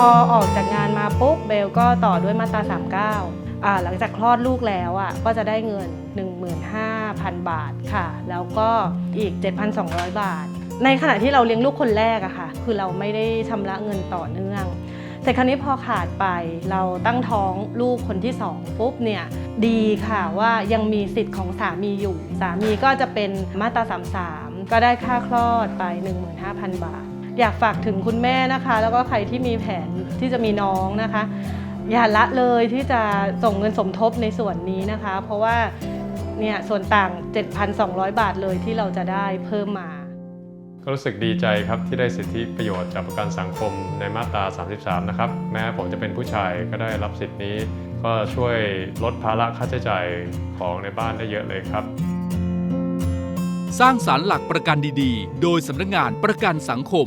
พอออกจากงานมาปุ๊บเบลก็ต่อด้วยมาตรา 39อ่าหลังจากคลอดลูกแล้วอะก็จะได้เงิน 15,000 บาทค่ะ แล้วก็อีก 7,200 บาท ในขณะที่เราเลี้ยงลูกคนแรกอะค่ะ คือเราไม่ได้ชำระเงินต่อเนื่อง แต่ครั้นี้พอขาดไปเราตั้งท้องลูกคนที่สองปุ๊บเนี่ยดีค่ะว่ายังมีสิทธิ์ของสามีอยู่ สามีก็จะเป็นมาตรา 33 ก็ได้ค่าคลอดไป 15,000 บาท อยากฝากถึงคุณแม่นะคะ แล้วก็ใครที่มีแผนที่จะมีน้องนะคะ อย่าละเลยที่จะส่งเงินสมทบในส่วนนี้นะคะ เพราะว่าเนี่ยส่วนต่าง 7,200 บาทเลยที่เราจะได้เพิ่มมา ก็รู้สึกดีใจครับที่ได้สิทธิประโยชน์จากประกันสังคมในมาตรา 33 นะครับ แม้ผมจะเป็นผู้ชายก็ได้รับสิทธินี้ ก็ช่วยลดภาระค่าใช้จ่ายของในบ้านได้เยอะเลยครับ สร้างสารรค์หลักประกันดีๆ โดยสำนักงานประกันสังคม